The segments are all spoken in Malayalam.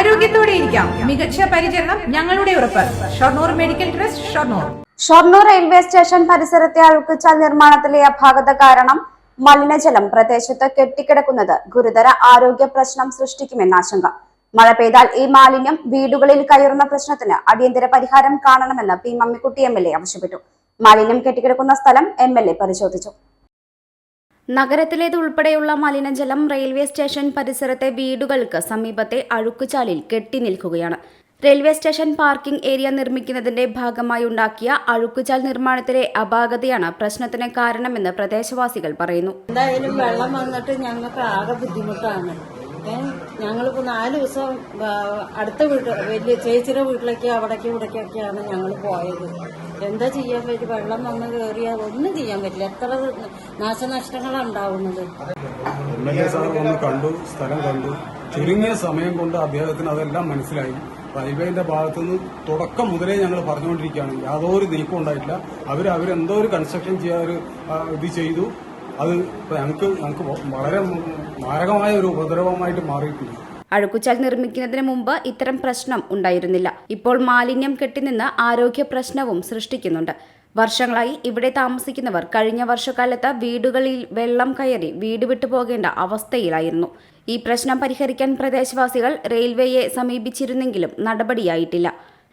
ആരോഗ്യത്തോടെ ഇരിക്കാം. മികച്ച പരിചരണം ഞങ്ങളുടെ ഉറപ്പ്. Shoranur medical trust Shoranur. Shoranur railway station പരിസരത്തെ അഴുക്കുച്ച നിർമ്മാണത്തിലെ അപാകത കാരണം മലിനജലം പ്രദേശത്ത് കെട്ടിക്കിടക്കുന്നത് ഗുരുതര ആരോഗ്യ പ്രശ്നം സൃഷ്ടിക്കുമെന്ന ആശങ്ക. മഴ പെയ്താൽ ഈ മാലിന്യം വീടുകളിൽ കയറുന്ന പ്രശ്നത്തിന് അടിയന്തര പരിഹാരം കാണണമെന്ന് P Mammikutty M L A ആവശ്യപ്പെട്ടു. മാലിന്യം കെട്ടിക്കിടക്കുന്ന സ്ഥലം എം എൽ എ പരിശോധിച്ചു. നഗരത്തിലേതുൾപ്പെടെയുള്ള മലിനജലം റെയിൽവേ സ്റ്റേഷൻ പരിസരത്തെ വീടുകൾക്ക് സമീപത്തെ അഴുക്കുചാലിൽ കെട്ടിനിൽക്കുകയാണ് റെയിൽവേ സ്റ്റേഷൻ പാർക്കിംഗ് ഏരിയ നിർമ്മിക്കുന്നതിന്റെ ഭാഗമായി ഉണ്ടാക്കിയ അഴുക്കുചാൽ നിർമ്മാണത്തിലെ അപാകതയാണ് പ്രശ്നത്തിന് കാരണമെന്ന് പ്രദേശവാസികൾ പറയുന്നു. എന്തായാലും വെള്ളം വന്നിട്ട് ഞങ്ങൾക്ക് ആകെ ബുദ്ധിമുട്ടാണ്. ഞങ്ങളിപ്പോ നാല് ദിവസം അടുത്ത വീട്ട് വലിയ ചേച്ചിയുടെ വീട്ടിലേക്ക് അവിടേക്ക് ഇവിടേക്കൊക്കെയാണ് ഞങ്ങൾ പോയത്. എന്താ ചെയ്യാൻ പറ്റും വെള്ളം വന്ന് കയറിയാൽ ഒന്നും ചെയ്യാൻ പറ്റില്ല. എത്ര നാശനഷ്ടങ്ങളാണ് ഉണ്ടാവുന്നത് സാർ കണ്ടു സ്ഥലം കണ്ടു. ചുരുങ്ങിയ സമയം കൊണ്ട് അദ്ദേഹത്തിന് അതെല്ലാം മനസ്സിലായി. റെയിൽവേന്റെ ഭാഗത്തുനിന്ന് തുടക്കം മുതലേ ഞങ്ങൾ പറഞ്ഞുകൊണ്ടിരിക്കുകയാണ്. യാതൊരു നീക്കം ഉണ്ടായിട്ടില്ല. അവർ അവരെന്തോ ഒരു കൺസ്ട്രക്ഷൻ ചെയ്യാൻ ഒരു ഇത് ചെയ്തു. അത് ഞങ്ങൾക്ക് ഞങ്ങൾക്ക് വളരെ മാരകമായ ഒരു ഉപദ്രവമായിട്ട് മാറിയിട്ടുണ്ട്. അഴുക്കുചാൽ നിർമ്മിക്കുന്നതിന് മുമ്പ് ഇത്തരം പ്രശ്നം ഉണ്ടായിരുന്നില്ല. ഇപ്പോൾ മാലിന്യം കെട്ടിനിന്ന് ആരോഗ്യ പ്രശ്നവും സൃഷ്ടിക്കുന്നുണ്ട്. വർഷങ്ങളായി ഇവിടെ താമസിക്കുന്നവർ കഴിഞ്ഞ വർഷക്കാലത്ത് വീടുകളിൽ വെള്ളം കയറി വീട് വിട്ടു പോകേണ്ട അവസ്ഥയിലായിരുന്നു. ഈ പ്രശ്നം പരിഹരിക്കാൻ പ്രദേശവാസികൾ റെയിൽവേയെ സമീപിച്ചിരുന്നെങ്കിലും നടപടിയായിട്ടില്ല.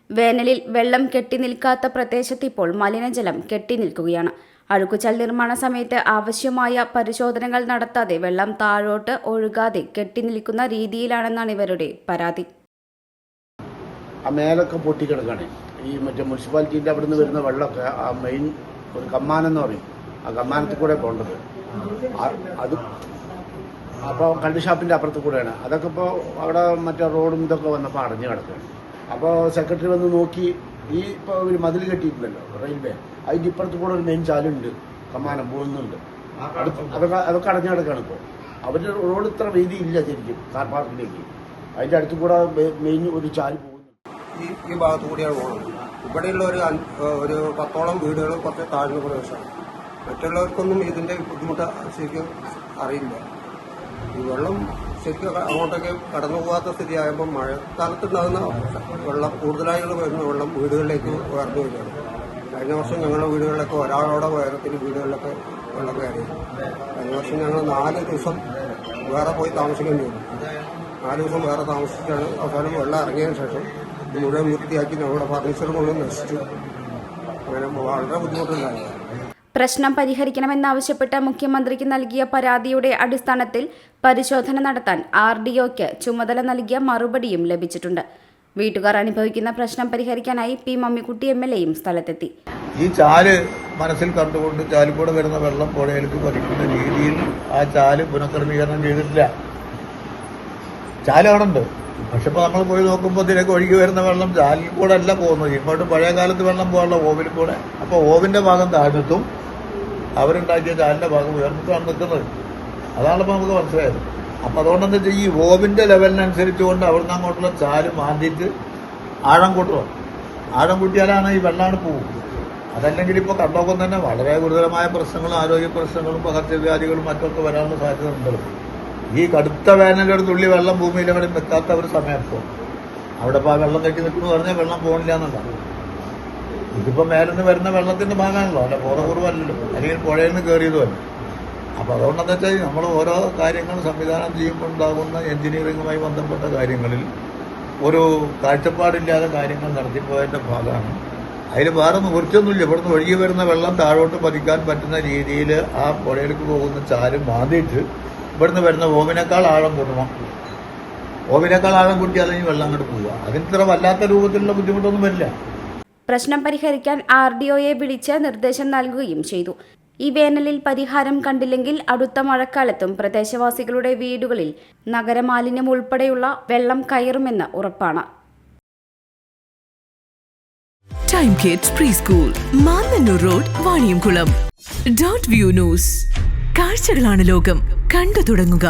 വേനലിൽ വെള്ളം കെട്ടിനിൽക്കാത്ത പ്രദേശത്ത് ഇപ്പോൾ മലിനജലം കെട്ടിനിൽക്കുകയാണ് അഴുക്കുചാൽ നിർമ്മാണ സമയത്ത് ആവശ്യമായ പരിശോധനകൾ നടത്താതെ വെള്ളം താഴോട്ട് ഒഴുകാതെ കെട്ടി നിൽക്കുന്ന രീതിയിലാണെന്നാണ് ഇവരുടെ പരാതി. മേലൊക്കെ പൊട്ടിക്കിടക്കാണ് ഈ മറ്റേ മുനിസിപ്പാലിറ്റീന്റെ അവിടെ നിന്ന് വരുന്ന വെള്ളമൊക്കെ ആ മെയിൻ ഒരു കമ്മാനം എന്ന് പറയും. ആ കമ്മാനത്തിൽ കൂടെ പോകേണ്ടത്. അത് അപ്പോൾ കള്ളി ഷാപ്പിന്റെ അപ്പുറത്ത് കൂടെയാണ്. അതൊക്കെ ഇപ്പോൾ അവിടെ മറ്റേ റോഡും ഇതൊക്കെ വന്നപ്പോൾ അടഞ്ഞു കിടക്കുകയാണ് അപ്പോൾ സെക്രട്ടറി വന്ന് നോക്കി. ഈ ഇപ്പോൾ ഒരു മതിൽ കെട്ടിയിട്ടുണ്ടല്ലോ റെയിൽവേ. അതിന്റെ ഇപ്പുറത്ത് കൂടെ ഒരു മെയിൻ ചാലുണ്ട് കമാനം പോകുന്നുണ്ട്. അത് അതൊക്കെ അതൊക്കെ അടഞ്ഞടക്കാണ് ഇപ്പോൾ അവരുടെ റോഡ് ഇത്ര വീതി ഇല്ല ശരിക്കും കാർ പാർക്കിലേക്ക്. അതിന്റെ അടുത്ത് കൂടെ മെയിൻ ഒരു ചാൽ പോകുന്നു ഈ ഈ ഭാഗത്തു കൂടിയാണ് പോകുന്നത് ഇവിടെയുള്ള ഒരു ഒരു പത്തോളം വീടുകൾ കുറച്ച് താഴ്ന്ന പ്രദേശമാണ് മറ്റുള്ളവർക്കൊന്നും ഇതിന്റെ ബുദ്ധിമുട്ട് ശരിക്കും അറിയില്ല. ഈ വെള്ളം ശരിക്കും അങ്ങോട്ടൊക്കെ കടന്നു പോകാത്ത സ്ഥിതിയായപ്പോൾ മഴക്കാലത്തുണ്ടാകുന്ന വെള്ളം കൂടുതലായി വരുന്ന വെള്ളം വീടുകളിലേക്ക് ഉയർന്നു വരികയാണ്. കഴിഞ്ഞ വർഷം ഞങ്ങളുടെ വീടുകളിലൊക്കെ ഒരാളോടെ ഉയരത്തിൽ വീടുകളിലൊക്കെ വെള്ളം കയറി. കഴിഞ്ഞ വർഷം ഞങ്ങൾ നാല് ദിവസം വേറെ പോയി താമസിക്കേണ്ടി വന്നു നാല് ദിവസം വേറെ താമസിച്ചാണ് അവസാനം വെള്ളം ഇറങ്ങിയതിന് ശേഷം മുഴുവൻ വൃത്തിയാക്കി ഞങ്ങളുടെ ഫർണിച്ചർ മുഴുവൻ നശിച്ചു. അങ്ങനെ വളരെ ബുദ്ധിമുട്ടുണ്ടായി. പ്രശ്നം പരിഹരിക്കണമെന്നാവശ്യപ്പെട്ട് മുഖ്യമന്ത്രിക്ക് നൽകിയ പരാതിയുടെ അടിസ്ഥാനത്തിൽ പരിശോധന നടത്താൻ ആർ ചുമതല നൽകിയ മറുപടിയും ലഭിച്ചിട്ടുണ്ട്. വീട്ടുകാർ അനുഭവിക്കുന്ന പ്രശ്നം പരിഹരിക്കാനായി പി മമ്മിക്കുട്ടി എം എൽ എയും സ്ഥലത്തെത്തി. ഈ ചാൽ മനസ്സിൽ കണ്ടുകൊണ്ട് ചാലിൽ കൂടെ വരുന്ന വെള്ളം പുഴയിലേക്ക് പതിക്കുന്ന രീതിയിൽ ആ ചാൽ പുനഃക്രമീകരണം ചെയ്തിട്ടില്ല. ചാൽ അവിടെ പക്ഷെ ഇപ്പോൾ നമ്മൾ പോയി നോക്കുമ്പോൾ ഇതിലേക്ക് ഒഴുകി വരുന്ന വെള്ളം ചാലിൽ കൂടെ അല്ല പോകുന്നത്. ഇങ്ങോട്ട് പഴയ കാലത്ത് വെള്ളം പോകാനുള്ള ഓവിൽ കൂടെ. അപ്പോൾ ഓവിന്റെ ഭാഗം താഴ്ന്നിട്ടും അവരുണ്ടാക്കിയ ചാലിന്റെ ഭാഗം ഉയർന്നിട്ടാണ് നിൽക്കുന്നത്. അതാണ് ഇപ്പോൾ നമുക്ക് മനസ്സിലായത്. അപ്പോൾ അതുകൊണ്ട് എന്താ വെച്ചാൽ ഈ ഓവിന്റെ ലെവലിനനുസരിച്ച് കൊണ്ട് അവിടുന്ന് അങ്ങോട്ടുള്ള ചാൽ മാന്തിയിട്ട് ആഴം കൂട്ടുക ആഴം കൂട്ടിയാലാണ് ഈ വെള്ളമാണ് പോകും അതല്ലെങ്കിൽ ഇപ്പോൾ കണ്ടോക്കം തന്നെ വളരെ ഗുരുതരമായ പ്രശ്നങ്ങളും ആരോഗ്യ പ്രശ്നങ്ങളും പകർച്ചവ്യാധികളും മറ്റൊക്കെ വരാനുള്ള സാധ്യത ഉണ്ടല്ലോ. ഈ കടുത്ത വേനലൊരു തുള്ളി വെള്ളം ഭൂമിയിൽ അവിടെ നിൽക്കാത്ത ഒരു സമയം ഇപ്പോൾ അവിടെ ഇപ്പോൾ ആ വെള്ളം കെട്ടി നിൽക്കുന്നു പറഞ്ഞാൽ വെള്ളം പോകണില്ല എന്നുള്ളത് ഇതിപ്പോൾ മേലെ നിന്ന് വരുന്ന വെള്ളത്തിന്റെ ഭാഗമാണല്ലോ. അല്ല ബോധപൂർവമല്ലല്ലോ അല്ലെങ്കിൽ പുഴയിൽ നിന്ന് കയറിയതുമല്ല അപ്പോൾ അതുകൊണ്ടെന്ന് വെച്ചാൽ നമ്മൾ ഓരോ കാര്യങ്ങൾ സംവിധാനം ചെയ്യുമ്പോൾ ഉണ്ടാകുന്ന എഞ്ചിനീയറിങ്ങുമായി ബന്ധപ്പെട്ട കാര്യങ്ങളിൽ ഒരു കാഴ്ചപ്പാടില്ലാതെ കാര്യങ്ങൾ നടത്തിപ്പോയതിന്റെ ഭാഗമാണ്. അതിൽ വേറെ നിവൃത്തിയൊന്നുമില്ല. ഇവിടുന്ന് ഒഴുകി വരുന്ന വെള്ളം താഴോട്ട് പതിക്കാൻ പറ്റുന്ന രീതിയിൽ ആ പുഴയിലേക്ക് പോകുന്ന ചാൽ മാന്തിയിട്ട് ഇവിടുന്ന് വരുന്ന ഓവിനേക്കാൾ ആഴം കൂട്ടണം ഓവിനേക്കാൾ ആഴം കൂട്ടിയാൽ ഈ വെള്ളം അങ്ങോട്ട് പോവുക. അതിന് ഇത്ര വല്ലാത്ത രൂപത്തിലുള്ള ബുദ്ധിമുട്ടൊന്നും വരില്ല. പ്രശ്നം പരിഹരിക്കാൻ ആർ ഡി ഒയെ വിളിച്ച് നിർദ്ദേശം നൽകുകയും ചെയ്തു. ഈ വേനലിൽ പരിഹാരം കണ്ടില്ലെങ്കിൽ അടുത്ത മഴക്കാലത്തും പ്രദേശവാസികളുടെ വീടുകളിൽ നഗരമാലിന്യം ഉൾപ്പെടെയുള്ള വെള്ളം കയറുമെന്ന് ഉറപ്പാണ്. Time kids pre school road Vaniyamkulam view news കാഴ്ചകളാണ് ലോകം. കണ്ടു തുടങ്ങുക.